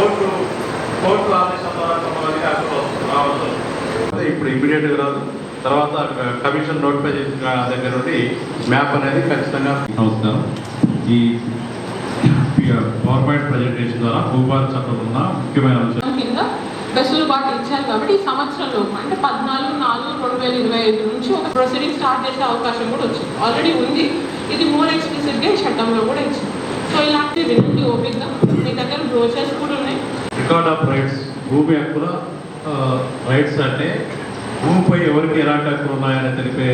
Court court ఆదేశం ద్వారా కొంతమందికి అక్కడ రావచ్చు ఇప్పుడు ఇమీడియట్గా రాదు. తర్వాత కమిషన్ నోటిఫై చేసిన దగ్గర నుండి మ్యాప్ అనేది ఖచ్చితంగా నమస్కారం. ఈ పవర్ పాయింట్ ప్రజెంటేషన్ ద్వారా భూభారత చట్టంలో ఉన్న ముఖ్యమైన అంశాలు. కింద వెసులుబాటు ఇచ్చారు కాబట్టి ఈ సంవత్సరంలో అంటే పద్నాలుగు నాలుగు రెండు వేల ఇరవై ఐదు నుంచి ఒక ప్రొసీడింగ్ స్టార్ట్ చేసే అవకాశం కూడా వచ్చింది. ఆల్రెడీ ఉంది. ఇది మోర్ ఎక్స్ప్లిసిట్గా ఈ చట్టంలో కూడా ఇచ్చింది. సో ఇలాంటి వినండి ఓపిక్గా మీ దగ్గర బ్రోచర్స్ కూడా ఉన్నాయి. రికార్డ్ ఆఫ్ రైట్స్ భూమి హక్కుల రైట్స్ అంటే భూమిపై ఎవరికి ఎలాంటి హక్కులు ఉన్నాయని తెలిపే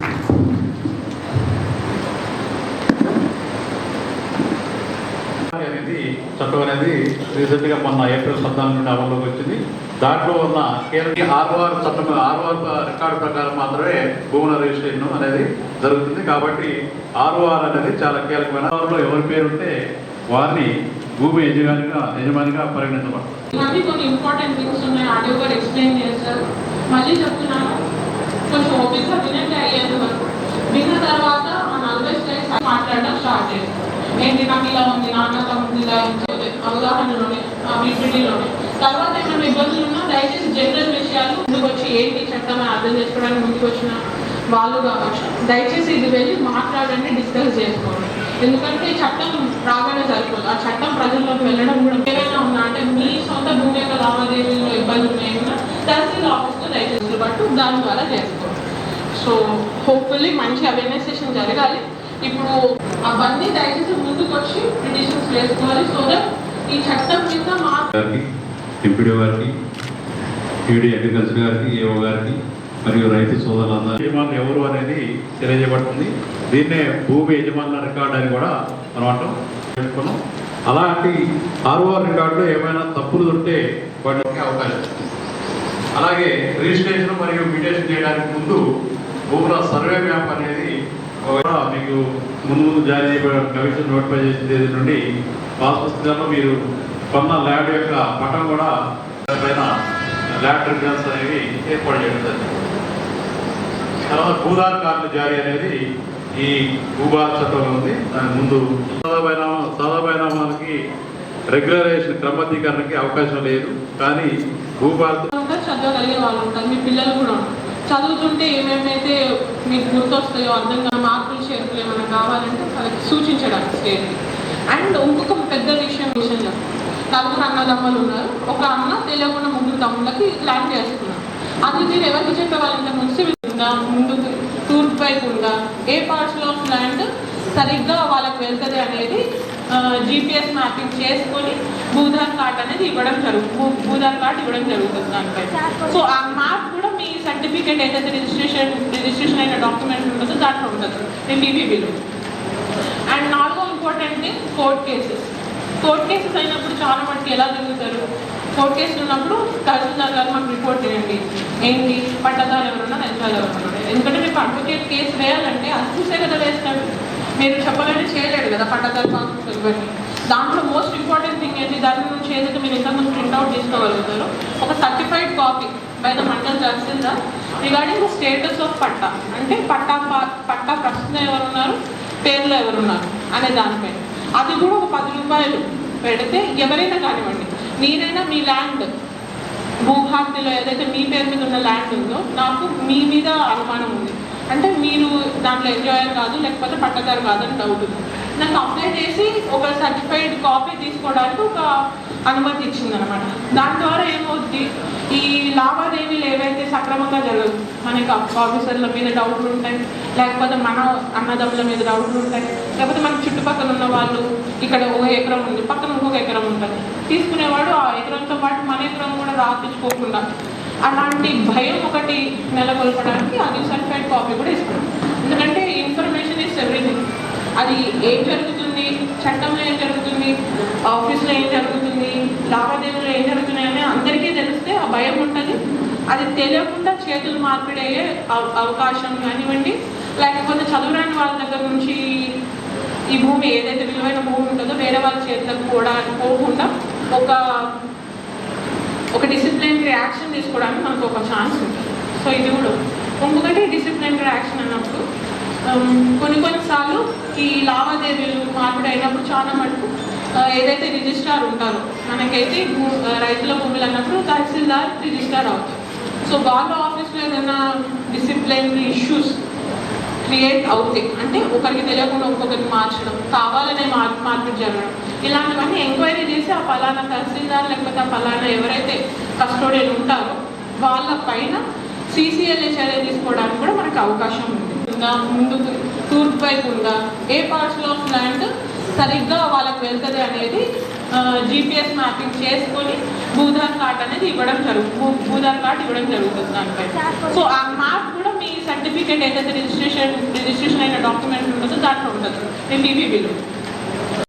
అనేది చట్టం అనేది రీసెంట్గా మొన్న ఏప్రిల్ పద్నాలుగు నుండి అమల్లోకి వచ్చింది. దాంట్లో ఉన్న కేంద్ర ఆర్ఓఆర్ చట్టం ఆర్ఓఆర్ రికార్డు ప్రకారం మాత్రమే భూముల రిజిస్ట్రేషన్ అనేది జరుగుతుంది. కాబట్టి ఆర్ఓఆర్ అనేది చాలా కీలకమైన. వారిలో ఎవరి పేరు ఉంటే వారిని భూమి యజమానిగా యజమానిగా పరిగణించబడతారు ఇవన్నీ కొన్ని ఇంపార్టెంట్ థింగ్స్ ఉన్నాయి. ఆడియో కూడా ఎక్స్ప్లెయిన్ చేస్తారు మళ్ళీ చెప్తున్నాను. కొంచెం ఓపిక్గా వినండి అయ్యేది వరకు. విన్న తర్వాత ఆ నలభై స్లైడ్స్ మాట్లాడడం స్టార్ట్ చేస్తాం ఏంటి నాకు ఇలా ఉంది నాన్న ఇలా ఉంది అవగాహనలోనే బీపీటీలోనే తర్వాత ఏమైనా ఇబ్బందులు ఉన్నా దయచేసి జనరల్ విషయాలు ముందుకు వచ్చి ఏంటి చట్టం అని అర్థం చేసుకోవడానికి ముందుకు వచ్చిన వాళ్ళు కావచ్చు దయచేసి ఇది వెళ్ళి మాట్లాడండి డిస్కస్ చేసుకోండి. ఎందుకంటే చట్టం రాగానే సరిపోదు. ఆ చట్టం వెళ్ళడం కూడా ఏమైనా ఉన్నా అంటే మీ సొంత భూమి యొక్క లావాదేవీల్లో ఇబ్బందులు ఉన్నాయన్నా తహసీల్ ఆఫీస్లో దయచేసి బట్టు దాని ద్వారా చేసుకోండి. సో హోప్ఫుల్లీ మంచి అవేర్నెస్ సెషన్ జరగాలి. ఇప్పుడు అవన్నీ దయచేసి ముందుకు వచ్చి పిటిషన్స్ వేసుకోవాలి సో దట్ ఈ చట్టం కింద మా ఎంపీడీ గారికి ఈడీ అగ్రికల్చర్ గారికి ఏఓ గారికి మరియు రైతు సోదరులందరికీ. యజమానులు ఎవరు అనేది తెలియజేయబడుతుంది. దీన్నే భూమి యజమానుల రికార్డు అని కూడా మనం అంటాం. చెప్పుకున్నాం అలాంటి ఆర్ఓఆర్ రికార్డులో ఏమైనా తప్పులు ఉంటే వాటికి అవకాశం అలాగే రిజిస్ట్రేషన్ మరియు మ్యూటేషన్ చేయడానికి ముందు భూముల సర్వే మ్యాప్ అనేది మీకు ముందు ముందు జారీ చేయబడిన కమిషన్ నోటిఫై చేసిన తేదీ నుండి పాస్ పుస్తకాల్లో మీరు కొన్న ల్యాండ్ యొక్క పటం కూడా పైన ల్యాండ్ ట్రిబ్యునల్స్ అనేవి ఏర్పాటు చేయడం జరిగింది. తర్వాత భూదార్ కార్డు జారీ అనేది ఈ భూభారత చట్టంలో ఉంది. దాని ముందు సాదా బైనామా రెగ్యులరైజేషన్ క్రమబద్ధీకరణకి అవకాశం లేదు. కానీ భూభారత చదవగలిగే వాళ్ళు ఉంటారు మీ పిల్లలు కూడా చదువుతుంటే ఏమేమైతే మీకు గుర్తొస్తాయో అర్థం కాని మార్పులు చేర్పులు ఏమైనా కావాలంటే వాళ్ళకి సూచించడానికి స్టేట్ అండ్ ఇంకొక పెద్ద విషయం విషయం చెప్తాను నలుగురు అన్నదమ్ములు ఉన్నారు. ఒక అన్న తెలియకుండా ముగ్గురు తమ్ముళ్ళకి ల్యాండ్ చేసుకున్నారు. అది మీరు ఎవరికి చెప్పేవాళ్ళంటే ముందు తూర్పు ఏ పార్ట్స్ ఆఫ్ ల్యాండ్ సరిగ్గా వాళ్ళకి వెళ్తుంది అనేది జీపీఎస్ మ్యాపింగ్ చేసుకొని భూధార్ కార్డ్ అనేది ఇవ్వడం జరుగుతుంది భూధార్ కార్డ్ ఇవ్వడం జరుగుతుంది దానిపై సో ఆ మ్యాప్ కూడా మీ సర్టిఫికేట్ ఏదైతే రిజిస్ట్రేషన్ రిజిస్ట్రేషన్ అయిన డాక్యుమెంట్ ఉంటుందో దాంట్లో ఉంటుంది మీ బీబీబీలో అండ్ నాలుగో important thing court cases court cases అయినప్పుడు చాలా మటుకు ఎలా జరుగుతారు? కోర్ట్ కేసులు ఉన్నప్పుడు తహసీల్దార్ గారు మాకు రిపోర్ట్ చేయండి. ఏంటి? పట్టదారు ఎవరున్నా యంత్రాలు ఎవరున్నా ఎందుకంటే మీకు అడ్వకేట్ కేసు వేయాలంటే అది చూసే కదా వేస్తాడు. మీరు చెప్పగానే చేయలేడు కదా పట్టదారు కావచ్చు ఇవన్నీ. దాంట్లో మోస్ట్ ఇంపార్టెంట్ థింగ్ ఏంటి? దాని నుంచి ఏదైతే మీరు ఇంతకుముందు ప్రింట్అవుట్ తీసుకోగలుగుతారు ఒక certified copy by the mandal tahsildar regarding the status of patta. అంటే పట్టా పట్టా ప్రశ్న ఎవరున్నారు? పేర్లు ఎవరున్నారు? అనే దానిపై అది కూడా ఒక పది రూపాయలు. పెడితే ఎవరైనా కానివ్వండి మీరైనా మీ ల్యాండ్ భూభారతిలో ఏదైతే మీ పేరు మీద ఉన్న ల్యాండ్ ఉందో నాకు మీ మీద అనుమానం ఉంది. అంటే మీరు దాంట్లో ఎంజాయర్ కాదు లేకపోతే పట్టదారు కాదు అని డౌట్ ఉంది. నాకు అప్లై చేసి ఒక సర్టిఫైడ్ కాపీ తీసుకోవడానికి ఒక అనుమతి ఇచ్చింది అనమాట దాని ద్వారా ఏమవుద్ది? ఈ లావాదేవీలు ఏవైతే సక్రమంగా జరగదు మనకి ఆఫీసర్ల మీద డౌట్లు ఉంటాయి లేకపోతే మన అన్నదమ్ముల మీద డౌట్లు ఉంటాయి లేకపోతే మన చుట్టుపక్కల ఉన్న వాళ్ళు ఇక్కడ ఒక ఎకరం ఉంది పక్కన ఇంకొక ఎకరం ఉంటుంది. తీసుకునేవాడు ఆ ఎకరంతో పాటు మన ఎకరం కూడా రాపించుకోకుండా అలాంటి భయం ఒకటి నెలకొల్పడానికి అది సర్టిఫైడ్ కాపీ కూడా ఇస్తాం ఎందుకంటే ఇన్ఫర్మేషన్ ఇస్ ఎవ్రీథింగ్. అది ఏం జరుగుతుంది? చట్టంలో ఏం జరుగుతుంది? ఆఫీస్లో ఏం జరుగుతుంది లావాదేవీలో ఏం జరుగుతున్నాయి అని అందరికీ తెలిస్తే ఆ భయం ఉంటుంది అది తెలియకుండా చేతులు మార్పిడి అయ్యే అవ- అవకాశం కానివ్వండి. లేకపోతే చదువురాని వాళ్ళ దగ్గర నుంచి ఈ భూమి ఏదైతే విలువైన భూమి ఉంటుందో వేరే వాళ్ళ చేతులకు కూడా పోకుండా ఒక ఒక డిసిప్లినరీ యాక్షన్ తీసుకోవడానికి మనకు ఒక ఛాన్స్ ఉంటుంది. సో ఇది కూడా. ఇంకొకటి డిసిప్లిన్ యాక్షన్ అన్నప్పుడు కొన్ని కొన్నిసార్లు ఈ లావాదేవీలు మార్పిడి అయినప్పుడు చాలా మటుకు ఏదైతే రిజిస్ట్రార్ ఉంటారో మనకైతే రైతుల భూములు అన్నప్పుడు తహసీల్దార్ రిజిస్ట్రార్ అవుతారు సో వాళ్ళ ఆఫీస్లో ఏదైనా డిసిప్లిన్ ఇష్యూస్ క్రియేట్ అవుతాయి. అంటే ఒకరికి తెలియకుండా ఇంకొకరికి మార్చడం కావాలనే మార్ మార్పిడి జరగడం. ఇలాంటివన్నీ ఎంక్వైరీ చేసి ఆ పలానా తహసీల్దార్ లేకపోతే ఆ పలానా ఎవరైతే కస్టోడియన్ ఉంటారో వాళ్ళ పైన సీసీఎల్ఏ చర్య తీసుకోవడానికి కూడా మనకు అవకాశం ఉంది. ముందు తూర్పు వైపు ఉందా? ఏ పార్ట్స్లో ఆఫ్ ల్యాండ్ సరిగ్గా వాళ్ళకి వెళ్తుంది అనేది జీపీఎస్ మ్యాపింగ్ చేసుకొని భూధాన్ కార్డ్ అనేది ఇవ్వడం జరుగుతుంది భూధాన్ కార్డ్ ఇవ్వడం జరుగుతుంది దానిపై సో ఆ మ్యాప్ కూడా మీ సర్టిఫికేట్ ఏదైతే రిజిస్ట్రేషన్ రిజిస్ట్రేషన్ అయిన డాక్యుమెంట్ ఉంటుందో దాంట్లో ఉంటుంది. మీ బీబీబీలో